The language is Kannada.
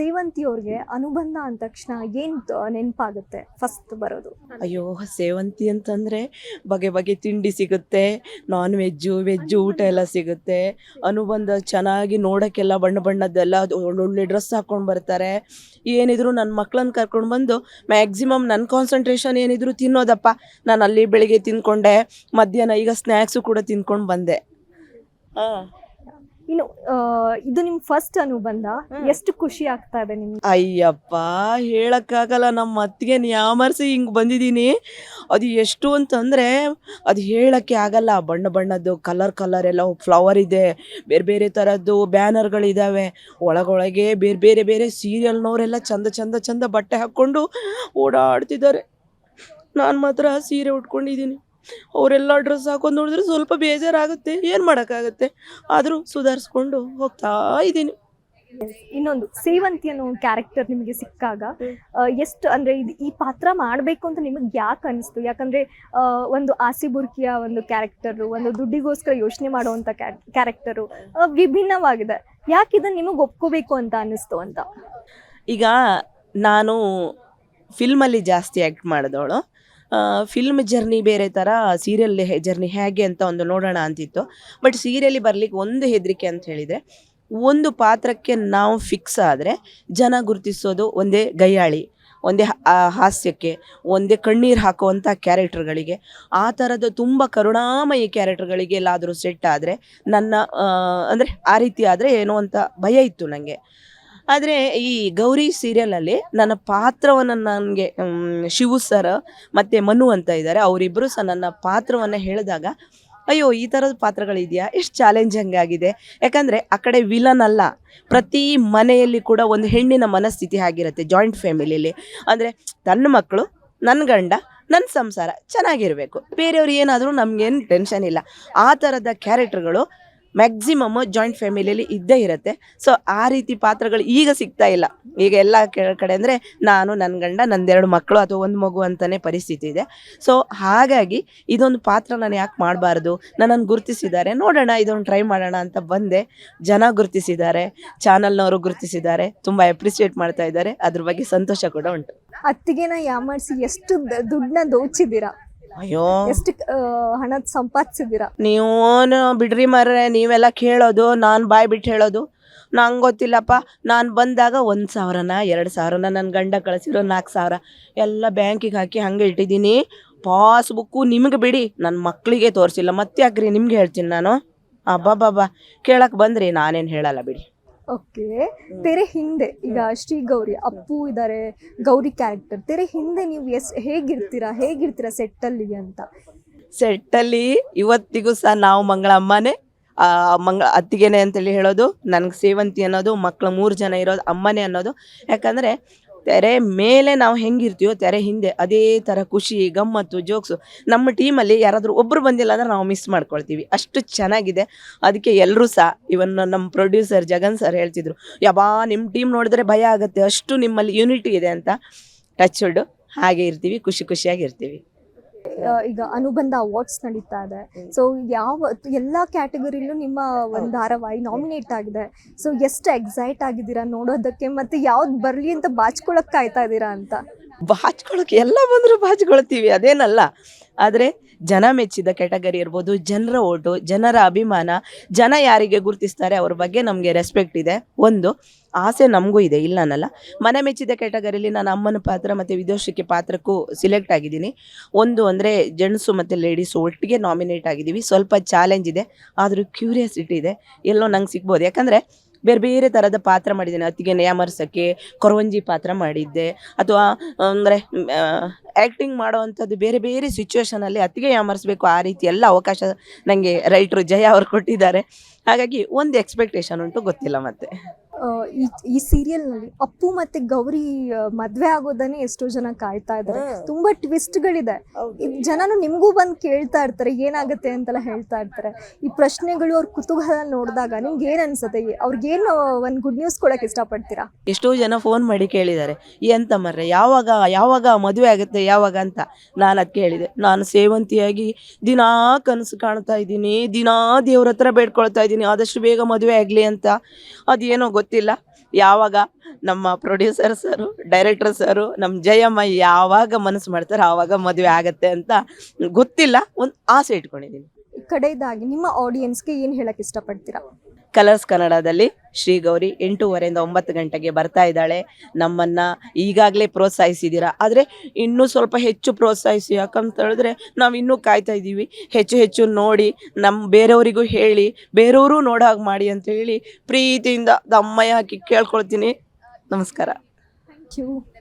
ಸೇವಂತಿ ಅವ್ರಿಗೆ ಅನುಬಂಧ ಅಂದ ತಕ್ಷಣ ಏನ್ ನೆನಪಾಗುತ್ತೆ ಫಸ್ಟ್ ಬರೋದು? ಅಯ್ಯೋ, ಸೇವಂತಿ ಅಂತಂದ್ರೆ ಬಗೆ ಬಗೆ ತಿಂಡಿ ಸಿಗುತ್ತೆ ನಾನ್ ವೆಜ್ಜು ವೆಜ್ ಊಟ ಎಲ್ಲ ಸಿಗುತ್ತೆ. ಅನುಬಂಧ ಚೆನ್ನಾಗಿ ನೋಡೋಕ್ಕೆಲ್ಲ ಬಣ್ಣ ಬಣ್ಣದ್ದೆಲ್ಲ ಒಳ್ಳೊಳ್ಳೆ ಡ್ರೆಸ್ ಹಾಕೊಂಡು ಬರ್ತಾರೆ. ಏನಿದ್ರು ನನ್ನ ಮಕ್ಕಳನ್ನ ಕರ್ಕೊಂಡು ಬಂದು ಮ್ಯಾಕ್ಸಿಮಮ್ ನನ್ನ ಕಾನ್ಸಂಟ್ರೇಷನ್ ಏನಿದ್ರು ತಿನ್ನೋದಪ್ಪ. ನಾನು ಅಲ್ಲಿ ಬೆಳಿಗ್ಗೆ ತಿನ್ಕೊಂಡೆ ಮಧ್ಯಾಹ್ನ ಈಗ ಸ್ನ್ಯಾಕ್ಸು ಕೂಡ ತಿನ್ಕೊಂಡು ಬಂದೆ. ಹಾಂ. ಇನ್ನು ಇದು ನಿಮ್ ಫಸ್ಟ್ ಅನುಬಂಧ. ಎಷ್ಟು ಖುಷಿ ಆಗ್ತಾ ಇದೆ ನಿಮ್ಗೆ? ಅಯ್ಯಪ್ಪ ಹೇಳಕ್ಕಾಗಲ್ಲ ನಮ್ಮ ಅತ್ತಿಗೆ ಯಾಮರ್ಸಿ ಹಿಂಗ್ ಬಂದಿದ್ದೀನಿ ಅದು ಎಷ್ಟು ಅಂತಂದ್ರೆ ಅದು ಹೇಳಕ್ಕೆ ಆಗಲ್ಲ. ಬಣ್ಣ ಬಣ್ಣದ್ದು ಕಲರ್ ಕಲರ್ ಎಲ್ಲ ಫ್ಲವರ್ ಇದೆ. ಬೇರೆ ಬೇರೆ ಥರದ್ದು ಬ್ಯಾನರ್ಗಳಿದ್ದಾವೆ ಒಳಗೊಳಗೆ ಬೇರೆ ಬೇರೆ ಬೇರೆ ಸೀರಿಯಲ್ನವರೆಲ್ಲ ಚಂದ ಚಂದ ಚಂದ ಬಟ್ಟೆ ಹಾಕ್ಕೊಂಡು ಓಡಾಡ್ತಿದ್ದಾರೆ. ನಾನು ಮಾತ್ರ ಸೀರೆ ಉಟ್ಕೊಂಡಿದ್ದೀನಿ ಅವರೆಲ್ಲ ಡ್ರೆಸ್ ಹಾಕೊಂಡು ನೋಡಿದ್ರೆ ಸ್ವಲ್ಪ ಬೇಜಾರಾಗುತ್ತೆ. ಏನು ಮಾಡೋಕ್ಕಾಗುತ್ತೆ? ಆದರೂ ಸುಧಾರಿಸ್ಕೊಂಡು ಹೋಗ್ತಾ ಇದ್ದೀನಿ. ಇನ್ನೊಂದು ಸೇವಂತಿ ಅನ್ನೋ ಕ್ಯಾರೆಕ್ಟರ್ ನಿಮಗೆ ಸಿಕ್ಕಾಗ. ಎಷ್ಟು ಅಂದ್ರೆ ಇದು ಈ ಪಾತ್ರ ಮಾಡಬೇಕು ಅಂತ ನಿಮಗೆ ಯಾಕೆ ಅನಿಸ್ತು? ಯಾಕಂದ್ರೆ ಒಂದು ಆಸಿ ಬುರ್ಕಿಯ ಒಂದು ಕ್ಯಾರೆಕ್ಟರು ಒಂದು ದುಡ್ಡಿಗೋಸ್ಕರ ಯೋಚನೆ ಮಾಡುವಂಥ ಕ್ಯಾರೆಕ್ಟರು ವಿಭಿನ್ನವಾಗಿದೆ. ಯಾಕೆ ಇದನ್ನು ನಿಮಗೆ ಒಪ್ಕೋಬೇಕು ಅಂತ ಅನ್ನಿಸ್ತು ಅಂತ? ಈಗ ನಾನು ಫಿಲ್ಮಲ್ಲಿ ಜಾಸ್ತಿ ಆ್ಯಕ್ಟ್ ಮಾಡಿದವಳು. ಫಿಲ್ಮ್ ಜರ್ನಿ ಬೇರೆ ಥರ ಸೀರಿಯಲ್ ಜರ್ನಿ ಹೇಗೆ ಅಂತ ಒಂದು ನೋಡೋಣ ಅಂತಿತ್ತು. ಬಟ್ ಸೀರಿಯಲಿ ಬರ್ಲಿಕ್ಕೆ ಒಂದು ಹೆದರಿಕೆ ಅಂತ ಹೇಳಿದರೆ, ಒಂದು ಪಾತ್ರಕ್ಕೆ ನಾವು ಫಿಕ್ಸ್ ಆದರೆ ಜನ ಗುರುತಿಸೋದು ಒಂದೇ ಗಯ್ಯಾಳಿ ಒಂದೇ ಹಾಸ್ಯಕ್ಕೆ, ಒಂದೇ ಕಣ್ಣೀರು ಹಾಕುವಂಥ ಕ್ಯಾರೆಕ್ಟರ್ಗಳಿಗೆ ಆ ಥರದ ತುಂಬ ಕರುಣಾಮಯಿ ಕ್ಯಾರೆಕ್ಟರ್ಗಳಿಗೆ ಎಲ್ಲಾದರೂ ಸೆಟ್ ಆದರೆ ನನ್ನ ಅಂದರೆ ಆ ರೀತಿ ಆದರೆ ಏನೋ ಅಂತ ಭಯ ಇತ್ತು ನನಗೆ ಆದರೆ ಈ ಗೌರಿ ಸೀರಿಯಲಲ್ಲಿ ನನ್ನ ಪಾತ್ರವನ್ನು ನನಗೆ ಶಿವು ಸರ್ ಮತ್ತು ಮನು ಅಂತ ಇದ್ದಾರೆ. ಅವರಿಬ್ಬರು ಸಹ ನನ್ನ ಪಾತ್ರವನ್ನು ಹೇಳಿದಾಗ, ಅಯ್ಯೋ, ಈ ಥರದ ಪಾತ್ರಗಳಿದೆಯಾ? ಎಷ್ಟು ಚಾಲೆಂಜಿಂಗ್ ಆಗಿದೆ ಯಾಕಂದರೆ ಆ ಕಡೆ ವಿಲನ್ ಅಲ್ಲ. ಪ್ರತಿ ಮನೆಯಲ್ಲಿ ಕೂಡ ಒಂದು ಹೆಣ್ಣಿನ ಮನಸ್ಥಿತಿ ಆಗಿರುತ್ತೆ ಜಾಯಿಂಟ್ ಫ್ಯಾಮಿಲಿಯಲ್ಲಿ ಅಂದರೆ ತನ್ನ ಮಕ್ಕಳು ನನ್ನ ಗಂಡ ನನ್ನ ಸಂಸಾರ ಚೆನ್ನಾಗಿರಬೇಕು. ಬೇರೆಯವ್ರು ಏನಾದರೂ ನಮಗೇನು ಟೆನ್ಷನ್ ಇಲ್ಲ. ಆ ಥರದ ಕ್ಯಾರೆಕ್ಟರ್ಗಳು ಮ್ಯಾಕ್ಸಿಮಮ್ ಜಾಯಿಂಟ್ ಫ್ಯಾಮಿಲಿಯಲ್ಲಿ ಇದ್ದೇ ಇರುತ್ತೆ. ಸೊ ಆ ರೀತಿ ಪಾತ್ರಗಳು ಈಗ ಸಿಗ್ತಾ ಇಲ್ಲ. ಈಗ ಎಲ್ಲ ಕಡೆ ಅಂದರೆ ನಾನು ನನ್ನ ಗಂಡ, ನಂದೆರಡು ಮಕ್ಕಳು ಅಥವಾ ಒಂದು ಮಗು ಅಂತಲೇ ಪರಿಸ್ಥಿತಿ ಇದೆ. ಸೊ ಹಾಗಾಗಿ ಇದೊಂದು ಪಾತ್ರ ನಾನು ಯಾಕೆ ಮಾಡಬಾರ್ದು? ನನ್ನನ್ನು ಗುರುತಿಸಿದ್ದಾರೆ. ನೋಡೋಣ, ಇದೊಂದು ಟ್ರೈ ಮಾಡೋಣ ಅಂತ ಬಂದೆ. ಜನ ಗುರುತಿಸಿದ್ದಾರೆ. ಚಾನಲ್ನವರು ಗುರುತಿಸಿದ್ದಾರೆ. ತುಂಬ ಎಪ್ರಿಸಿಯೇಟ್ ಮಾಡ್ತಾ ಇದ್ದಾರೆ. ಅದ್ರ ಬಗ್ಗೆ ಸಂತೋಷ ಕೂಡ ಉಂಟು. ಅತ್ತಿಗೆನ ಯಾಮಾಡಿಸಿ ಎಷ್ಟು ದುಡ್ಡನ್ನ ದೋಚಿದ್ದೀರಾ? ಅಯ್ಯೋ. ಎಷ್ಟು ಆ, ಹಣ ಸಂಪಾದಿಸಿದ್ದೀರಾ? ನೀವು ಬಿಡ್ರಿ ಮರ್ರೆ ನೀವೆಲ್ಲ ಕೇಳೋದು ನಾನು ಬಾಯ್ ಬಿಟ್ಟು ಹೇಳೋದು. ನಂಗೆ ಗೊತ್ತಿಲ್ಲಪ್ಪ ನಾನು ಬಂದಾಗ ಒಂದು ಸಾವಿರನ ಎರಡು ಸಾವಿರನ ನನ್ನ ಗಂಡ ಕಳಿಸಿರೋ ನಾಲ್ಕು ಸಾವಿರ ಎಲ್ಲ ಬ್ಯಾಂಕಿಗೆ ಹಾಕಿ ಹಂಗೆ ಇಟ್ಟಿದ್ದೀನಿ. ಪಾಸ್ಬುಕ್ಕು ನಿಮಗೆ ಬಿಡಿ ನನ್ನ ಮಕ್ಕಳಿಗೆ ತೋರಿಸಿಲ್ಲ. ಮತ್ತೆ ಯಾಕ್ರಿ ನಿಮ್ಗೆ ಹೇಳ್ತೀನಿ ನಾನು. ಅಬ್ಬಬ್ಬಬ್ಬ. ಕೇಳಕ್ಕೆ ಬಂದ್ರಿ ನಾನೇನು ಹೇಳಲ್ಲ ಬಿಡಿ. ಓಕೆ. ತೆರೆ ಹಿಂದೆ ಈಗ ಶ್ರೀ ಗೌರಿ ಅಪ್ಪು ಇದ್ದಾರೆ ಗೌರಿ ಕ್ಯಾರೆಕ್ಟರ್ ತೆರೆ ಹಿಂದೆ ನೀವು ಎಸ್ ಹೇಗಿರ್ತೀರಾ ಹೇಗಿರ್ತೀರಾ ಸೆಟ್ಟಲ್ಲಿ ಅಂತ? ಸೆಟ್ಟಲ್ಲಿ ಇವತ್ತಿಗೂ ಸಹ ನಾವು ಆ, ಮಂಗಳ ಅತ್ತಿಗೆನೆ ಅಂತೇಳಿ ಹೇಳೋದು ನನಗೆ ಸೇವಂತಿ ಅನ್ನೋದು ಮಕ್ಕಳು ಮೂರು ಜನ ಇರೋದು ಅಮ್ಮನೇ ಅನ್ನೋದು. ಯಾಕಂದರೆ ತೆರೆ ಮೇಲೆ ನಾವು ಹೆಂಗಿರ್ತೀವೋ ತೆರೆ ಹಿಂದೆ ಅದೇ ಥರ ಖುಷಿ, ಗಮ್ಮತ್ತು, ಜೋಕ್ಸು. ನಮ್ಮ ಟೀಮಲ್ಲಿ ಯಾರಾದರೂ ಒಬ್ಬರು ಬಂದಿಲ್ಲ ಅಂದ್ರೆ ನಾವು ಮಿಸ್ ಮಾಡ್ಕೊಳ್ತೀವಿ. ಅಷ್ಟು ಚೆನ್ನಾಗಿದೆ. ಅದಕ್ಕೆ ಎಲ್ಲರೂ ಸಹ ಇವನ್ ನಮ್ಮ ಪ್ರೊಡ್ಯೂಸರ್ ಜಗನ್ ಸರ್ ಹೇಳ್ತಿದ್ರು ಯಾವಾ ನಿಮ್ಮ ಟೀಮ್ ನೋಡಿದ್ರೆ ಭಯ ಆಗುತ್ತೆ. ಅಷ್ಟು ನಿಮ್ಮಲ್ಲಿ ಯೂನಿಟಿ ಇದೆ ಅಂತ. ಟಚ್ ಹಾಗೆ ಇರ್ತೀವಿ. ಖುಷಿ ಖುಷಿಯಾಗಿ ಇರ್ತೀವಿ. ಈಗ ಅನುಬಂಧ ಅವಾರ್ಡ್ಸ್ ನಡೀತಾ ಇದೆ. ಸೊ ಯಾವ ಎಲ್ಲಾ ಕ್ಯಾಟಗರಿಲೂ ನಿಮ್ಮ ಒಂದು ಧಾರಾವಾಹಿ ನಾಮಿನೇಟ್ ಆಗಿದೆ. ಸೊ ಎಷ್ಟು ಎಕ್ಸೈಟ್ ಆಗಿದ್ದೀರಾ ನೋಡೋದಕ್ಕೆ ಮತ್ತೆ ಯಾವ್ದು ಬರಲಿ ಅಂತ ಬಾಚ್ಕೊಳಕ್ ಕಾಯ್ತಾ ಇದ್ದೀರಾ ಅಂತ? ಬಾಚ್ಕೊಳಕ್ಕೆ ಎಲ್ಲ ಬಂದರೂ ಬಾಚ್ಕೊಳ್ತೀವಿ ಅದೇನಲ್ಲ. ಆದರೆ ಜನ ಮೆಚ್ಚಿದ ಕ್ಯಾಟಗರಿ ಇರ್ಬೋದು, ಜನರ ಓಟು, ಜನರ ಅಭಿಮಾನ, ಜನ ಯಾರಿಗೆ ಗುರುತಿಸ್ತಾರೆ ಅವ್ರ ಬಗ್ಗೆ ನಮಗೆ ರೆಸ್ಪೆಕ್ಟ್ ಇದೆ. ಒಂದು, ಆಸೆ ನಮಗೂ ಇದೆ, ಇಲ್ಲ ಅನ್ನಲ್ಲ. ಮನೆ ಮೆಚ್ಚಿದ ಕ್ಯಾಟಗರಿಲಿ ನಾನು ಅಮ್ಮನ ಪಾತ್ರ ಮತ್ತು ವಿದೋಷಕ್ಕೆ ಪಾತ್ರಕ್ಕೂ ಸಿಲೆಕ್ಟ್ ಆಗಿದ್ದೀನಿ. ಒಂದು ಅಂದರೆ ಜೆಂಟ್ಸು ಮತ್ತು ಲೇಡೀಸು ಒಟ್ಟಿಗೆ ನಾಮಿನೇಟ್ ಆಗಿದ್ದೀವಿ. ಸ್ವಲ್ಪ ಚಾಲೆಂಜ್ ಇದೆ, ಆದರೂ ಕ್ಯೂರಿಯಾಸಿಟಿ ಇದೆ. ಎಲ್ಲೋ ನಂಗೆ ಸಿಗ್ಬೋದು. ಯಾಕಂದರೆ ಬೇರೆ ಬೇರೆ ಥರದ ಪಾತ್ರ ಮಾಡಿದ್ದೇನೆ. ಅತ್ತಿಗೆ ನ್ಯಾಮರ್ಸಕ್ಕೆ ಕೊರವಂಜಿ ಪಾತ್ರ ಮಾಡಿದ್ದೆ. ಅಥವಾ, ಅಂದರೆ ಆ್ಯಕ್ಟಿಂಗ್ ಮಾಡೋವಂಥದ್ದು ಬೇರೆ ಬೇರೆ ಸಿಚುವೇಷನಲ್ಲಿ ಅತ್ತಿಗೆ ಯಾಮರ್ಸ್ಬೇಕು ಆ ರೀತಿ ಎಲ್ಲ ಅವಕಾಶ ನನಗೆ ರೈಟ್ರು ಜಯ ಅವರು ಕೊಟ್ಟಿದ್ದಾರೆ. ಹಾಗಾಗಿ ಒಂದು ಎಕ್ಸ್ಪೆಕ್ಟೇಷನ್ ಉಂಟು, ಗೊತ್ತಿಲ್ಲ ಮತ್ತೆ. ಈ ಈ serial ನಲ್ಲಿ ಅಪ್ಪು ಮತ್ತೆ ಗೌರಿ ಮದ್ವೆ ಆಗೋದನ್ನೇ ಎಷ್ಟೋ ಜನ ಕಾಯ್ತಾ ಇದ್ದಾರೆ. ತುಂಬಾ ಟ್ವಿಸ್ಟ್ಗಳಿದೆ. ಜನನು ನಿಮಗೂ ಬಂದು ಕೇಳ್ತಾ ಇರ್ತಾರೆ ಏನಾಗುತ್ತೆ ಅಂತೆಲ್ಲ ಹೇಳ್ತಾ ಇರ್ತಾರೆ. ಈ ಪ್ರಶ್ನೆಗಳು ಅವ್ರ ಕುತೂಹಲ ನೋಡಿದಾಗ ನಿಮ್ಗೆ ಏನ್ ಅನ್ಸುತ್ತೆ? ಅವ್ರಿಗೇನು ಒಂದ್ ಗುಡ್ ನ್ಯೂಸ್ ಕೊಡಕ್ ಇಷ್ಟಪಡ್ತೀರಾ? ಎಷ್ಟೋ ಜನ ಫೋನ್ ಮಾಡಿ ಕೇಳಿದ್ದಾರೆ ಎಂತ ಮರ್ರೆ ಯಾವಾಗ ಯಾವಾಗ ಮದುವೆ ಆಗುತ್ತೆ ಯಾವಾಗ ಅಂತ? ನಾನು ಅದ್ ಕೇಳಿದೆ. ನಾನು ಸೇವಂತಿಯಾಗಿ ದಿನಾ ಕನಸು ಕಾಣ್ತಾ ಇದ್ದೀನಿ ದಿನಾ ದೇವ್ರ ಹತ್ರ ಬೇಡ್ಕೊಳ್ತಾ ಇದ್ದೀನಿ ಆದಷ್ಟು ಬೇಗ ಮದುವೆ ಆಗ್ಲಿ ಅಂತ. ಅದೇನೋ ಗೊತ್ತಿಲ್ಲ ಯಾವಾಗ ನಮ್ಮ ಪ್ರೊಡ್ಯೂಸರ್ ಸರು ಡೈರೆಕ್ಟರ್ ಸರು ನಮ್ಮ ಜಯಮ್ಮ ಯಾವಾಗ ಮನಸ್ಸು ಮಾಡ್ತಾರೆ ಆವಾಗ ಮದುವೆ ಆಗತ್ತೆ ಅಂತ ಗೊತ್ತಿಲ್ಲ. ಒಂದು ಆಸೆ ಇಟ್ಕೊಂಡಿದ್ದೀನಿ ಕಡೆಯದಾಗಿ ನಿಮ್ಮ ಆಡಿಯನ್ಸ್ಗೆ ಏನು ಹೇಳಕ್ ಇಷ್ಟಪಡ್ತೀರಾ? ಕಲರ್ಸ್ ಕನ್ನಡದಲ್ಲಿ ಶ್ರೀ ಗೌರಿ ಎಂಟೂವರೆಯಿಂದ ಒಂಬತ್ತು ಗಂಟೆಗೆ ಬರ್ತಾ ಇದ್ದಾಳೆ. ನಮ್ಮನ್ನ ಈಗಾಗಲೇ ಪ್ರೋತ್ಸಾಹಿಸಿದ್ದೀರಾ? ಆದರೆ ಇನ್ನೂ ಸ್ವಲ್ಪ ಹೆಚ್ಚು ಪ್ರೋತ್ಸಾಹಿಸಿ ಯಾಕಂತ ಹೇಳಿದ್ರೆ ನಾವು ಇನ್ನೂ ಕಾಯ್ತಾ ಇದ್ದೀವಿ. ಹೆಚ್ಚು ಹೆಚ್ಚು ನೋಡಿ ನಮ್ಮ ಬೇರೆಯವರಿಗೂ ಹೇಳಿ ಬೇರೆಯವರು ನೋಡೋ ಹಾಗೆ ಮಾಡಿ ಅಂತ ಹೇಳಿ ಪ್ರೀತಿಯಿಂದ ದಮ್ಮಯ್ಯ ಹಾಕಿ ಕೇಳ್ಕೊಳ್ತೀನಿ. ನಮಸ್ಕಾರ. Thank you